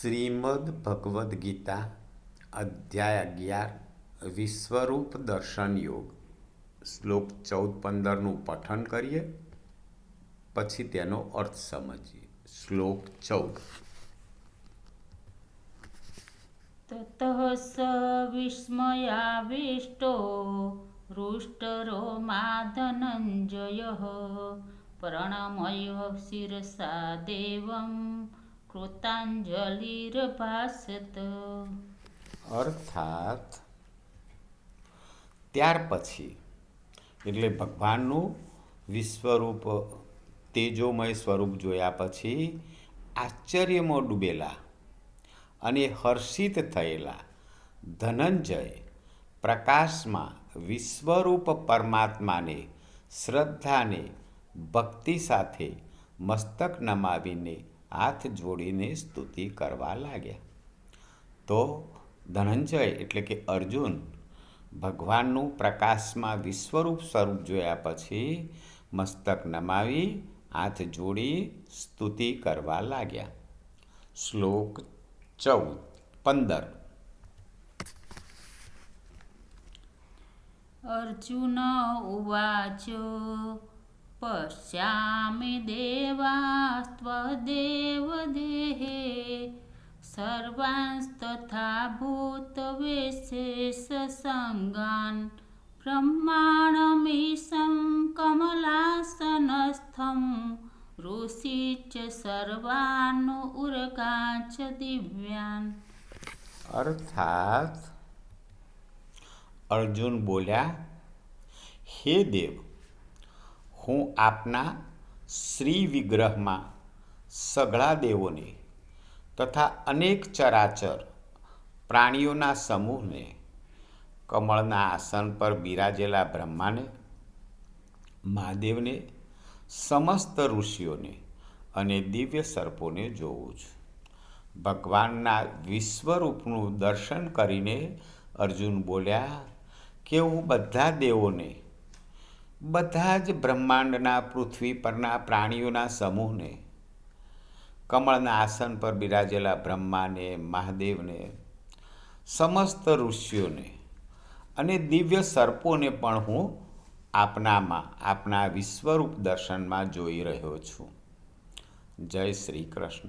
શ્રીમદ ભગવદ્ ગીતા, અધ્યાય અગિયાર, વિશ્વરૂપ દર્શન યોગ. શ્લોક ચૌદ પંદરનું પઠન કરીએ, પછી તેનો અર્થ સમજીએ. શ્લોક ચૌદ. તતઃ સ વિસ્મયાવિષ્ટો હૃષ્ટરો માધનંજય, પ્રણમય શિરસા દેવમ કૃતાંજલિર્ભાષત અર્થાત, ત્યાર પછી, એટલે ભગવાનનું વિશ્વરૂપ, તેજોમય સ્વરૂપ જોયા પછી આશ્ચર્યમાં ડૂબેલા અને હર્ષિત થયેલા ધનંજય પ્રકાશમાં વિશ્વરૂપ પરમાત્માને શ્રદ્ધાને ભક્તિ સાથે મસ્તક નમાવીને હાથ જોડીને સ્તુતિ કરવા લાગ્યા. તો ધનંજય એટલે કે અર્જુન ભગવાનનું પ્રકાશમાં વિશ્વરૂપ સ્વરૂપ જોયા પછી મસ્તક નમાવી, હાથ જોડી, સ્તુતિ કરવા લાગ્યા. શ્લોક ચૌદ, પંદર. અર્જુન ઉવાચ પશ્યામિ દેવાસ્ત્વદેવ દેહે સર્વાંસ્તથા ભૂતવિશેષ સંગાન બ્રહ્માણમીશં च सर्वान् સર્વાન च દિવ્યાન અર્થાત અર્જુન બોલ્યા હે દેવ હું આપના શ્રી વિગ્રહમાં સઘળા દેવોને તથા અનેક ચરાચર પ્રાણીઓના સમૂહને કમળના આસન પર બિરાજેલા બ્રહ્માને, મહાદેવને, સમસ્ત ઋષિઓને અને દિવ્ય સર્પોને જોઉં છું. ભગવાનના વિશ્વરૂપનું દર્શન કરીને અર્જુન બોલ્યા કે હું બધા દેવોને બધા જ બ્રહ્માંડના, પૃથ્વી પરના પ્રાણીઓના સમૂહને, કમળના આસન પર બિરાજેલા બ્રહ્માને, મહાદેવને, સમસ્ત ઋષિઓને અને દિવ્ય સર્પોને પણ હું આપનામાં, આપના વિશ્વરૂપ દર્શનમાં જોઈ રહ્યો છું. જય શ્રી કૃષ્ણ.